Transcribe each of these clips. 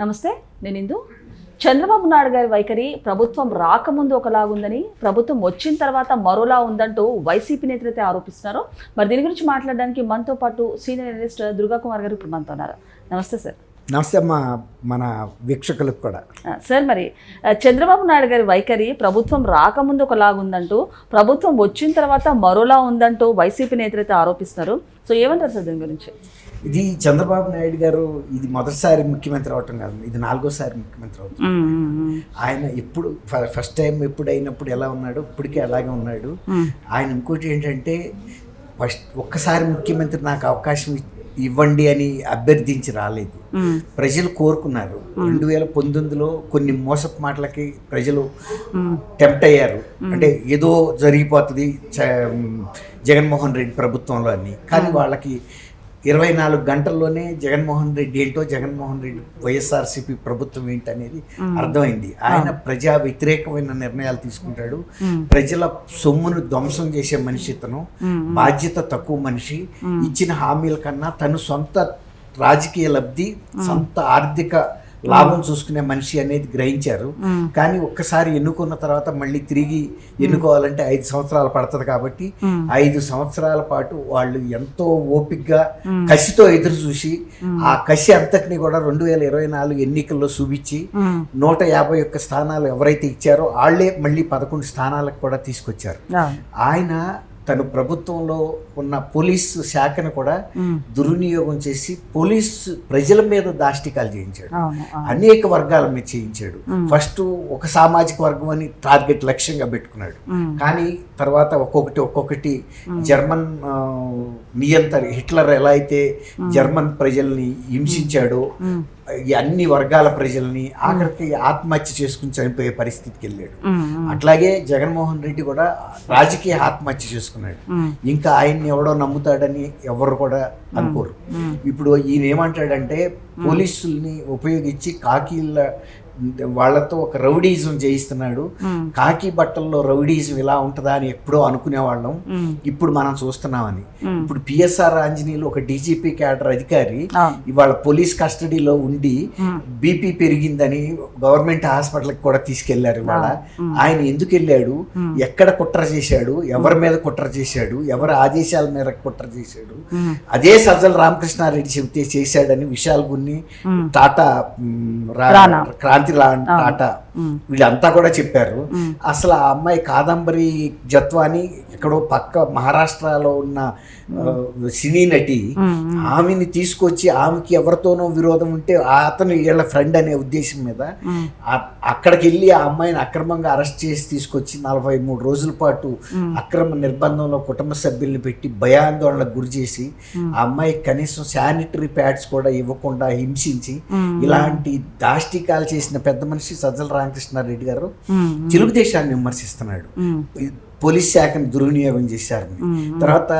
నమస్తే నేను ఇందు. చంద్రబాబు నాయుడు గారి వైఖరి ప్రభుత్వం రాకముందు ఒకలాగుందని ప్రభుత్వం వచ్చిన తర్వాత మరోలా ఉందంటూ వైసీపీ నేతలు అయితే ఆరోపిస్తున్నారు. మరి దీని గురించి మాట్లాడడానికి మనతో పాటు సీనియర్ అనలిస్ట్ దుర్గా కుమార్ గారు ఇప్పుడు మనతో ఉన్నారు. నమస్తే సార్. నమస్తే అమ్మా మన వీక్షకులకు కూడా. సార్ మరి చంద్రబాబు నాయుడు గారి వైఖరి ప్రభుత్వం రాకముందు ఒకలాగుందంటూ ప్రభుత్వం వచ్చిన తర్వాత మరోలా ఉందంటూ వైసీపీ నేతలు అయితే ఆరోపిస్తున్నారు. సో ఏమంటారు సార్ దీని గురించి ఇది చంద్రబాబు నాయుడు గారు ఇది మొదటిసారి ముఖ్యమంత్రి అవటం కాదు ఇది నాలుగోసారి ముఖ్యమంత్రి అవుతుంది. ఆయన ఎప్పుడు ఫస్ట్ టైం ఎప్పుడు అయినప్పుడు ఎలా ఉన్నాడు ఇప్పటికే అలాగే ఉన్నాడు. ఆయన ఇంకోటి ఏంటంటే ఫస్ట్ ఒక్కసారి ముఖ్యమంత్రి నాకు అవకాశం ఇవ్వండి అని అభ్యర్థించి రాలేదు. ప్రజలు కోరుకున్నారు. రెండు వేల పంతొమ్మిదిలో కొన్ని మోసపు మాటలకి ప్రజలు టెంప్ట్ అయ్యారు. అంటే ఏదో జరిగిపోతుంది జగన్మోహన్ రెడ్డి ప్రభుత్వంలో అని. కానీ వాళ్ళకి ఇరవై నాలుగు గంటల్లోనే జగన్మోహన్ రెడ్డి ఏంటో జగన్మోహన్ రెడ్డి వైఎస్ఆర్సీపీ ప్రభుత్వం ఏంటనేది అర్థమైంది. ఆయన ప్రజా వ్యతిరేకమైన నిర్ణయాలు తీసుకుంటాడు. ప్రజల సొమ్మును ధ్వంసం చేసే మనిషి ఇతను బాధ్యత తక్కువ మనిషి. ఇచ్చిన హామీల కన్నా తను సొంత రాజకీయ లబ్ధి సొంత ఆర్థిక లాభం చూసుకునే మనిషి అనేది గ్రహించారు. కానీ ఒక్కసారి ఎన్నుకున్న తర్వాత మళ్ళీ తిరిగి ఎన్నుకోవాలంటే ఐదు సంవత్సరాలు పడుతుంది కాబట్టి ఐదు సంవత్సరాల పాటు వాళ్ళు ఎంతో ఓపిగ్గా కసితో ఎదురు చూసి ఆ కసి అంతటిని కూడా రెండు వేల ఇరవై నాలుగు ఎన్నికల్లో చూపించి. నూట యాభై ఒక్క స్థానాలు ఎవరైతే ఇచ్చారో వాళ్ళే మళ్ళీ పదకొండు స్థానాలకు కూడా తీసుకొచ్చారు. ఆయన తను ప్రభుత్వంలో ఉన్న పోలీస్ శాఖను కూడా. దుర్వినియోగం చేసి పోలీస్ ప్రజల మీద దాష్టికాలు చేయించాడు. అనేక వర్గాల మీద చేయించాడు. ఫస్ట్ ఒక సామాజిక వర్గం అని టార్గెట్ లక్ష్యంగా పెట్టుకున్నాడు. కానీ తర్వాత ఒక్కొక్కటి ఒక్కొక్కటి జర్మన్ ఆ, నియంత్ర హిట్లర్ ఎలా అయితే జర్మన్ ప్రజల్ని హింసించాడో అన్ని వర్గాల ప్రజల్ని ఆఖరికి ఆత్మహత్య చేసుకుని చనిపోయే పరిస్థితికి వెళ్ళాడు. అట్లాగే జగన్మోహన్ రెడ్డి కూడా రాజకీయ ఆత్మహత్య చేసుకున్నాడు. ఇంకా ఆయన్ని ఎవడో నమ్ముతాడని ఎవరు కూడా అనుకోరు. ఇప్పుడు ఈయన ఏమంటాడంటే పోలీసుల్ని ఉపయోగించి కాకీల వాళ్ళతో ఒక రౌడీజం చేయిస్తున్నాడు. కాకి బట్టల్లో రౌడీజం ఇలా ఉంటుందా అని ఎప్పుడో అనుకునేవాళ్ళం. ఇప్పుడు మనం చూస్తున్నామని. ఇప్పుడు పిఎస్ఆర్ ఆంజనేయులు ఒక డీజీపీ క్యాడర్ అధికారి. ఇవాళ పోలీస్ కస్టడీలో ఉండి బీపీ పెరిగిందని గవర్నమెంట్ హాస్పిటల్కి కూడా తీసుకెళ్ళారు ఇవాళ. ఆయన ఎందుకు వెళ్ళాడు? ఎక్కడ కుట్ర చేశాడు? ఎవరి మీద కుట్ర చేశాడు? ఎవరి ఆదేశాల మేరకు కుట్ర చేశాడు. అదే సజ్జల రామకృష్ణారెడ్డి చెబితే చేశాడని విశాల్ గున్ని టాటా. క్రాంతి లా- టాటా వీళ్ళంతా కూడా చెప్పారు. అసలు ఆ అమ్మాయి కాదంబరి జత్వాని ఎక్కడో పక్క మహారాష్ట్రలో ఉన్న సినీ నటి ఆమెని తీసుకొచ్చి ఆమెకి ఎవరితోనో విరోధం ఉంటే అతను వీళ్ళ ఫ్రెండ్ అనే ఉద్దేశం మీద అక్కడికి వెళ్ళి ఆ అమ్మాయిని అక్రమంగా అరెస్ట్ చేసి తీసుకొచ్చి నలభై మూడు రోజుల పాటు అక్రమ నిర్బంధంలో కుటుంబ సభ్యుల్ని పెట్టి భయాందోళనకు గురి చేసి ఆ అమ్మాయి కనీసం శానిటరీ ప్యాడ్స్ కూడా ఇవ్వకుండా హింసించి ఇలాంటి దాష్టికాలు చేసిన పెద్ద మనిషి సజ్జల రామకృష్ణారెడ్డి గారు. తెలుగుదేశాన్ని విమర్శిస్తున్నాడు. పోలీస్ శాఖను దుర్వినియోగం చేశారని. తర్వాత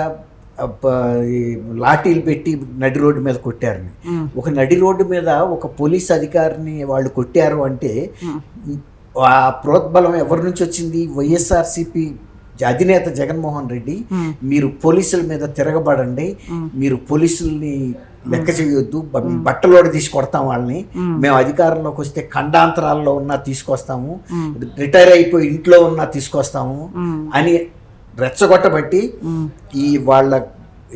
లాఠీలు పెట్టి నడి రోడ్డు మీద కొట్టారని. ఒక నడి రోడ్డు మీద ఒక పోలీస్ అధికారిని వాళ్ళు కొట్టారు అంటే ఆ ప్రోద్బలం ఎవరి నుంచి వచ్చింది? వైఎస్ఆర్సిపి అధినేత జగన్మోహన్ రెడ్డి. మీరు పోలీసుల మీద తిరగబడండి. మీరు పోలీసుల్ని లెక్క చేయొద్దు. బట్టలోడి తీసి కొడతాం వాళ్ళని. మేము. అధికారంలోకి వస్తే ఖండాంతరాల్లో ఉన్నా తీసుకొస్తాము. రిటైర్ అయిపోయి ఇంట్లో ఉన్నా తీసుకొస్తాము అని రెచ్చగొట్టబట్టి ఈ వాళ్ళ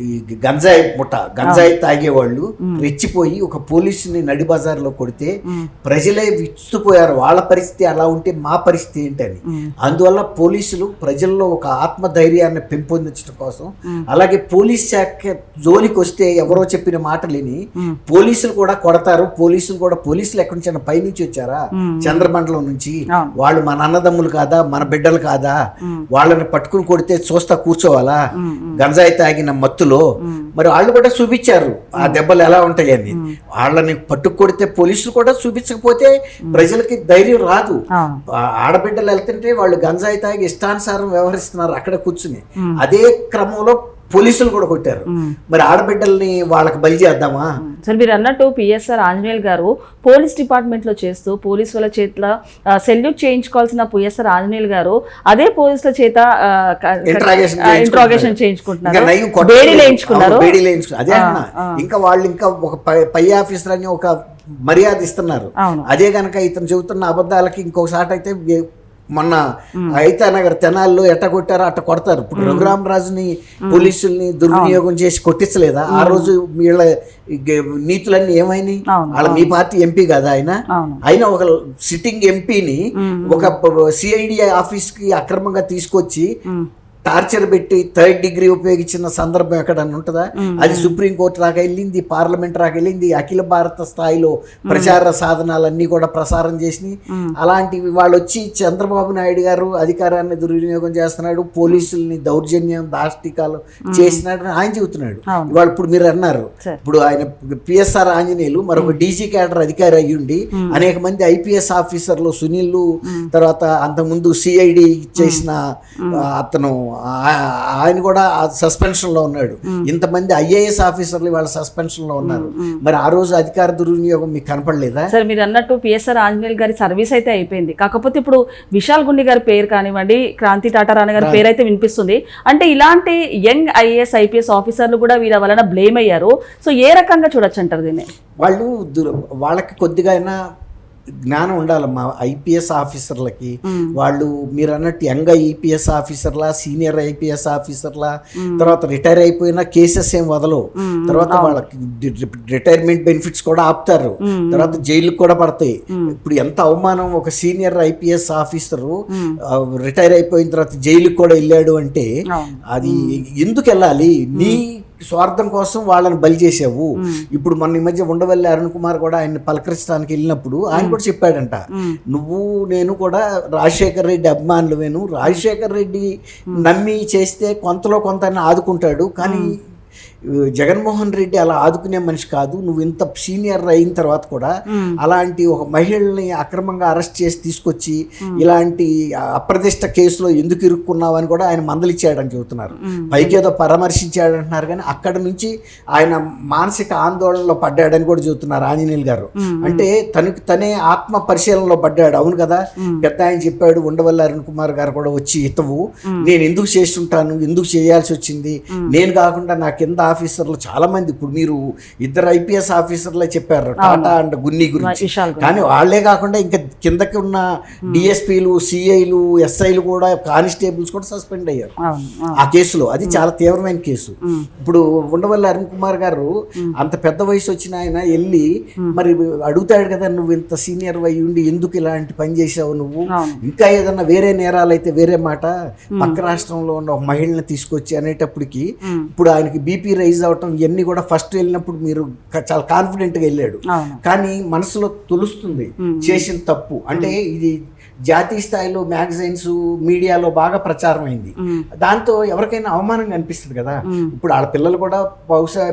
ఈ గంజాయి ముఠ గంజాయి తాగేవాళ్ళు రెచ్చిపోయి ఒక పోలీసుని నడి బజార్లో కొడితే ప్రజలే విస్తుపోయారు వాళ్ళ పరిస్థితి అలా ఉంటే మా పరిస్థితి ఏంటని. అందువల్ల పోలీసులు ప్రజల్లో ఒక ఆత్మధైర్యాన్ని పెంపొందించడం కోసం అలాగే పోలీస్ శాఖ జోలికి వస్తే ఎవరో చెప్పిన మాటలేని పోలీసులు కూడా కొడతారు. పోలీసులు కూడా పోలీసులు ఎక్కడి నుంచి పైనుంచి వచ్చారా? చంద్రమండలం నుంచి. వాళ్ళు మన అన్నదమ్ములు కాదా? మన బిడ్డలు కాదా? వాళ్ళని పట్టుకుని కొడితే చూస్తా కూర్చోవాలా? గంజాయి తాగిన మత్తులో మరి వాళ్ళు కూడా చూపించారు. ఆ దెబ్బలు ఎలా ఉంటాయని వాళ్ళని పట్టుకు కొడితే పోలీసులు కూడా చూపించకపోతే ప్రజలకి ధైర్యం రాదు. ఆడబిడ్డలు వెళ్తుంటే వాళ్ళు గంజాయి తాగి ఇష్టానుసారం వ్యవహరిస్తున్నారు అక్కడ కూర్చుని. అదే క్రమంలో పోలీసులు కూడా కొట్టారు. మరి ఆడబిడ్డల్ని వాళ్ళకి బలి చేద్దామా? సార్ మీరు అన్నట్టు పిఎస్ఆర్ ఆంజనేయులు గారు పోలీస్ డిపార్ట్మెంట్లో చేస్తూ పోలీస్ వాళ్ళ చేతిలో సెల్యూట్ చేయించుకోవాల్సిన పిఎస్ఆర్ ఆంజనేయులు గారు అదే పోలీసుల చేత ఇంట్రాగేషన్ ఇంకా చేయించుకుంటున్నారు. అదే అన్న ఇంకా వాళ్ళు ఇంకా ఒక పై- ఆఫీసర్ అని ఒక మర్యాద ఇస్తున్నారు. అదే గనక ఇతను చెబుతున్న అబద్ధాలకి ఇంకొకసారి అయితే మొన్న అయితానగర్ తెనాల్లో ఎట్ట కొట్టారో అట్ట కొడతారు. ఇప్పుడు రఘురామరాజుని పోలీసుల్ని దుర్వినియోగం చేసి కొట్టించలేదా? ఆ రోజు వీళ్ళ నీతులన్నీ ఏమైనాయి? వాళ్ళ మీ పార్టీ ఎంపీ కదా ఆయన? ఆయన ఒక సిట్టింగ్ ఎంపీని ఒక సిఐడి ఆఫీస్కి అక్రమంగా తీసుకొచ్చి. టార్చర్ పెట్టి థర్డ్ డిగ్రీ ఉపయోగించిన సందర్భం ఎక్కడన్నా ఉంటుందా? అది సుప్రీంకోర్టు రాక వెళ్ళింది పార్లమెంట్ రాక వెళ్ళింది అఖిల భారత స్థాయిలో ప్రచార సాధనాలన్నీ కూడా ప్రసారం చేసినాయి. అలాంటివి వాళ్ళు వచ్చి చంద్రబాబు నాయుడు గారు అధికారాన్ని దుర్వినియోగం చేస్తున్నాడు పోలీసుల్ని దౌర్జన్యం దాష్టికాలు చేసినాడు ఆయన చెబుతున్నాడు. ఇవాళ ఇప్పుడు మీరు అన్నారు. ఇప్పుడు ఆయన పిఎస్ఆర్ ఆంజనేయులు మరొక డీజీ క్యాడర్ అధికారి అయ్యుండి అనేక మంది ఐపీఎస్ ఆఫీసర్లు సునీల్ తర్వాత అంతకుముందు సిఐడి చేసిన అతను ఆయన కూడా సస్పెన్షన్లో ఉన్నాడు. ఇంతమంది ఐఏఎస్ ఆఫీసర్లు వాళ్ళ సస్పెన్షన్లో ఉన్నారు. మరి ఆ రోజు అధికార దుర్వినియోగం మీకు కనపడలేదా? సరే మీరు అన్నట్టు పిఎస్ఆర్ ఆంజనేయులు గారి సర్వీస్ అయితే అయిపోయింది. కాకపోతే ఇప్పుడు విశాల్ గుండి గారి పేరు కానివ్వండి క్రాంతి టాటారాణి గారి పేరు అయితే వినిపిస్తుంది. అంటే ఇలాంటి యంగ్ ఐఏఎస్ ఐపీఎస్ ఆఫీసర్లు కూడా వీళ్ళ వలన బ్లేమ్ అయ్యారు. సో ఏ రకంగా చూడొచ్చు అంటారు దీన్ని? వాళ్ళు వాళ్ళకి కొద్దిగా అయినా జ్ఞానం ఉండాలమ్మా. ఐపీఎస్ ఆఫీసర్లకి వాళ్ళు మీరు అన్నట్టు యంగ్ ఐపీఎస్ ఆఫీసర్లా సీనియర్ ఐపీఎస్ ఆఫీసర్లా తర్వాత రిటైర్ అయిపోయిన కేసెస్ ఏం వదలవు. తర్వాత వాళ్ళకి రిటైర్మెంట్ బెనిఫిట్స్ కూడా ఆపుతారు. తర్వాత జైలుకి కూడా పడతాయి. ఇప్పుడు ఎంత అవమానం ఒక సీనియర్ ఐపీఎస్ ఆఫీసరు రిటైర్ అయిపోయిన తర్వాత జైలుకి కూడా వెళ్ళాడు అంటే. అది ఎందుకు వెళ్ళాలి? నీ స్వార్థం కోసం వాళ్ళని బలి చేసావు ఇప్పుడు మొన్న ఈ మధ్య ఉండవల్లి అరుణ్ కుమార్ కూడా ఆయన పలకరించడానికి వెళ్ళినప్పుడు ఆయన కూడా చెప్పాడంట. నువ్వు నేను కూడా రాజశేఖర్ రెడ్డి అభిమానులవేను రాజశేఖర్ రెడ్డి నమ్మి చేస్తే కొంతలో కొంత ఆదుకుంటాడు. కానీ జగన్మోహన్ రెడ్డి అలా ఆదుకునే మనిషి కాదు నువ్వు ఇంత సీనియర్ అయిన తర్వాత కూడా అలాంటి ఒక మహిళల్ని అక్రమంగా అరెస్ట్ చేసి తీసుకొచ్చి ఇలాంటి అప్రదిష్ట కేసులో ఎందుకు ఇరుక్కున్నావు అని కూడా ఆయన మందలిచ్చాడని చెబుతున్నారు. పైకి ఏదో పరామర్శించాడు అంటున్నారు కానీ అక్కడ నుంచి ఆయన మానసిక ఆందోళనలో పడ్డాడని కూడా చెబుతున్నారు ఆంజనేయులు గారు. అంటే తనకి తనే ఆత్మ పరిశీలనలో పడ్డాడు. అవును కదా? పెద్ద ఆయన చెప్పాడు ఉండవల్లి అరుణ్ కుమార్ గారు కూడా వచ్చి ఇతవు నేను ఎందుకు చేస్తుంటాను ఎందుకు చేయాల్సి వచ్చింది? నేను కాకుండా నా కింద ఆఫీసర్లు చాలా మంది. ఇప్పుడు మీరు ఇద్దరు ఐపీఎస్ ఆఫీసర్లే చెప్పారు. టాటా అండ్ గున్ని గురించి. కానీ వాళ్ళే కాకుండా ఇంకా కిందకి ఉన్న డిఎస్పీలు సిఐలు ఎస్ఐలు కూడా కానిస్టేబుల్స్ కూడా సస్పెండ్ అయ్యారు. ఆ కేసులో. అది చాలా తీవ్రమైన కేసు. ఇప్పుడు ఉండవల్లి అరుణ్ కుమార్ గారు అంత పెద్ద వయసు వచ్చిన ఆయన వెళ్ళి మరి అడుగుతాడు కదా నువ్వు ఇంత సీనియర్ అయి ఉండి ఎందుకు ఇలాంటి పని చేసావు నువ్వు. ఇంకా ఏదన్నా వేరే నేరాలు అయితే వేరే మాట. పక్క రాష్ట్రంలో ఉన్న ఒక మహిళని తీసుకొచ్చి అనేటప్పటికి ఇప్పుడు ఆయనకి బీపీ రైజ్ అవటం ఇవన్నీ కూడా ఫస్ట్ వెళ్ళినప్పుడు మీరు చాలా కాన్ఫిడెంట్గా వెళ్ళాడు. కానీ మనసులో తులుస్తుంది చేసిన తప్పు. అంటే ఇది జాతీయ స్థాయిలో మ్యాగజైన్స్ మీడియాలో బాగా ప్రచారం అయింది దాంతో ఎవరికైనా అవమానంగా అనిపిస్తుంది కదా. ఇప్పుడు వాళ్ళ పిల్లలు కూడా బహుశా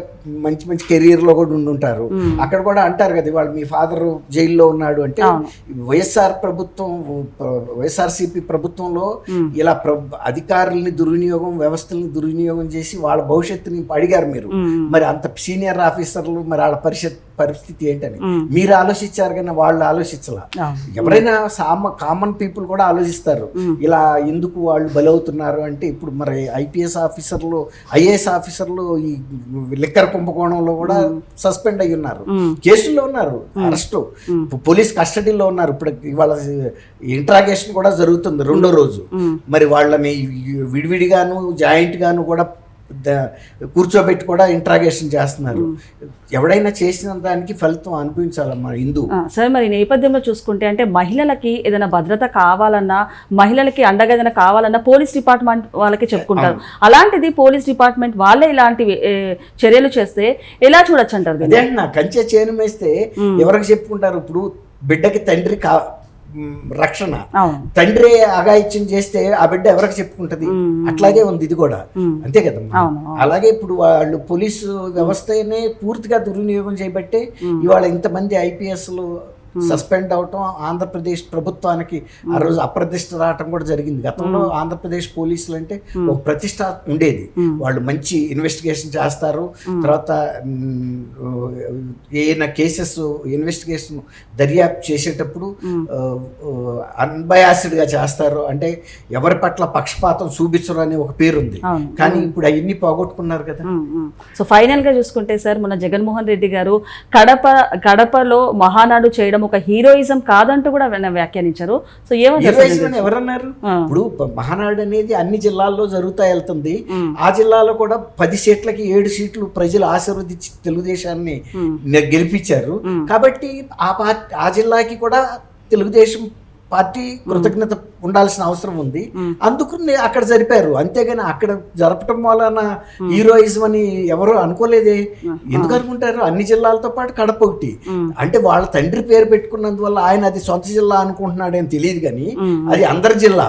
మంచి మంచి కెరీర్లో కూడా ఉండుంటారు. అక్కడ కూడా అంటారు కదా ఇవాళ మీ ఫాదర్ జైల్లో ఉన్నాడు అంటే వైఎస్ఆర్ ప్రభుత్వం వైఎస్ఆర్సీపీ ప్రభుత్వంలో ఇలా అధికారుల్ని దుర్వినియోగం వ్యవస్థల్ని దుర్వినియోగం చేసి వాళ్ళ భవిష్యత్తుని అడిగారు మీరు. మరి అంత సీనియర్ ఆఫీసర్లు మరి వాళ్ళ పరిషత్ పరిస్థితి ఏంటని. మీరు ఆలోచించారు కానీ వాళ్ళు ఆలోచించలా. ఎవరైనా సామ కామన్ పీపుల్ కూడా ఆలోచిస్తారు. ఇలా ఎందుకు వాళ్ళు బలవుతున్నారు అంటే ఇప్పుడు మరి ఐపీఎస్ ఆఫీసర్లు ఐఏఎస్ ఆఫీసర్లు ఈ లిక్కర్ కుంభకోణంలో కూడా సస్పెండ్ అయ్యి ఉన్నారు. కేసుల్లో ఉన్నారు. అరెస్ట్. పోలీస్ కస్టడీలో ఉన్నారు. ఇప్పుడు ఇవాళ ఇంట్రాగేషన్ కూడా జరుగుతుంది రెండో రోజు. మరి వాళ్ళని విడివిడిగాను జాయింట్ గాను కూడా కూర్చోబెట్టి కూడా ఇంట్రాగేషన్ చేస్తున్నారు. ఎవడైనా చేసిన దానికి ఫలితం అనిపించాలమ్మా హిందూ సరే మరి నేపథ్యంలో చూసుకుంటే అంటే మహిళలకి ఏదైనా భద్రత కావాలన్నా మహిళలకి అండగా ఏదైనా కావాలన్నా పోలీస్ డిపార్ట్మెంట్ వాళ్ళకి చెప్పుకుంటారు. అలాంటిది పోలీస్ డిపార్ట్మెంట్ వాళ్ళే ఇలాంటి చర్యలు చేస్తే ఎలా చూడొచ్చు అంటారు కంచె చేను మేస్తే ఎవరికి చెప్పుకుంటారు? ఇప్పుడు బిడ్డకి తండ్రి కా రక్షణ. తండ్రి అగాయిత్యం చేస్తే ఆ బిడ్డ ఎవరికి చెప్పుకుంటది? అట్లాగే ఉంది ఇది కూడా. అంతే కదమ్మా. అలాగే ఇప్పుడు వాళ్ళు పోలీసు వ్యవస్థనే పూర్తిగా దుర్వినియోగం చేయబట్టే ఇవాళ ఇంతమంది ఐపీఎస్లు సస్పెండ్ అవటం ఆంధ్రప్రదేశ్ ప్రభుత్వానికి ఆ రోజు అప్రతిష్ట రావటం కూడా జరిగింది. గతంలో ఆంధ్రప్రదేశ్ పోలీసులు అంటే ఒక ప్రతిష్ట ఉండేది. వాళ్ళు మంచి ఇన్వెస్టిగేషన్ చేస్తారు. తర్వాత ఏదైనా కేసెస్ ఇన్వెస్టిగేషన్ దర్యాప్తు చేసేటప్పుడు అన్బయాసిడ్గా చేస్తారు. అంటే ఎవరి పట్ల పక్షపాతం చూపించరు అనే ఒక పేరుంది. కానీ ఇప్పుడు అవన్నీ పోగొట్టుకున్నారు కదా. సో ఫైనల్గా చూసుకుంటే సార్ మన జగన్మోహన్ రెడ్డి గారు కడప కడపలో మహానాడు చేయడం ఒక హీరోయిజం కాదంటూ కూడా వ్యాఖ్యానించారు. సో ఎవరన్నారు. ఇప్పుడు మహానాడు అనేది అన్ని జిల్లాల్లో జరుగుతూ వెళ్తుంది. ఆ జిల్లాలో కూడా పది సీట్లకి ఏడు సీట్లు ప్రజలు ఆశీర్వదించి తెలుగుదేశాన్ని గెలిపించారు. కాబట్టి ఆ పార్టీ ఆ జిల్లాకి కూడా తెలుగుదేశం పార్టీ కృతజ్ఞత ఉండాల్సిన అవసరం ఉంది. అందుకు అక్కడ జరిపారు. అంతేగాని అక్కడ జరపటం వలన హీరోయిజం అని ఎవరు అనుకోలేదే. ఎందుకు అనుకుంటారు? అన్ని జిల్లాలతో పాటు కడప ఒకటి. అంటే వాళ్ళ తండ్రి పేరు పెట్టుకున్నందువల్ల ఆయన అది సొంత జిల్లా అనుకుంటున్నాడేం తెలియదు కానీ అది అందరి జిల్లా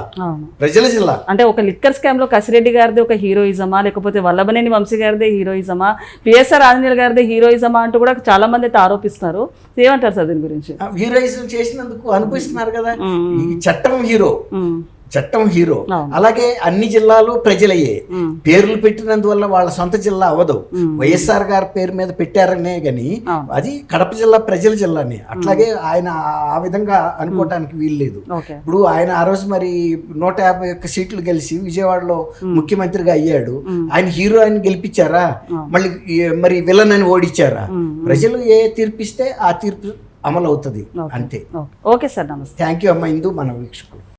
ప్రజల జిల్లా. అంటే ఒక లిక్కర్ స్కామ్లో కసిరెడ్డి గారిది ఒక హీరోయిజమా లేకపోతే వల్లభనేని వంశీ గారిదే హీరోయిజమా పిఎస్ఆర్ ఆంజనేయులు గారిదే హీరోయిజమా అంటూ కూడా చాలా మంది అయితే ఆరోపిస్తున్నారు. ఏమంటారు సార్ దీని గురించి? హీరోయిజం చేసినందుకు అనుభవిస్తున్నారు కదా. ఈ చట్టం హీరో. చట్టం హీరో. అలాగే అన్ని జిల్లాలు ప్రజలయ్యే. పేర్లు పెట్టినందువల్ల వాళ్ళ సొంత జిల్లా అవ్వదు. వైఎస్ఆర్ గారి పేరు మీద పెట్టారనే గాని. అది కడప జిల్లా ప్రజల జిల్లానే. అట్లాగే ఆయన ఆ- విధంగా అనుకోవటానికి వీల్లేదు ఇప్పుడు ఆయన ఆ రోజు మరి నూట యాభై ఒక్క సీట్లు గెలిచి విజయవాడలో ముఖ్యమంత్రిగా అయ్యాడు. ఆయన హీరో అని గెలిపించారా? మళ్ళీ మరి విలన్ అని ఓడించారా ప్రజలు ఏ తీర్పిస్తే ఆ తీర్పు అమలు అవుతుంది అంతే. ఓకే. ఓకే సార్ నమస్తే. థ్యాంక్ యూ అమ్మ ఇందు మన వీక్షకులు.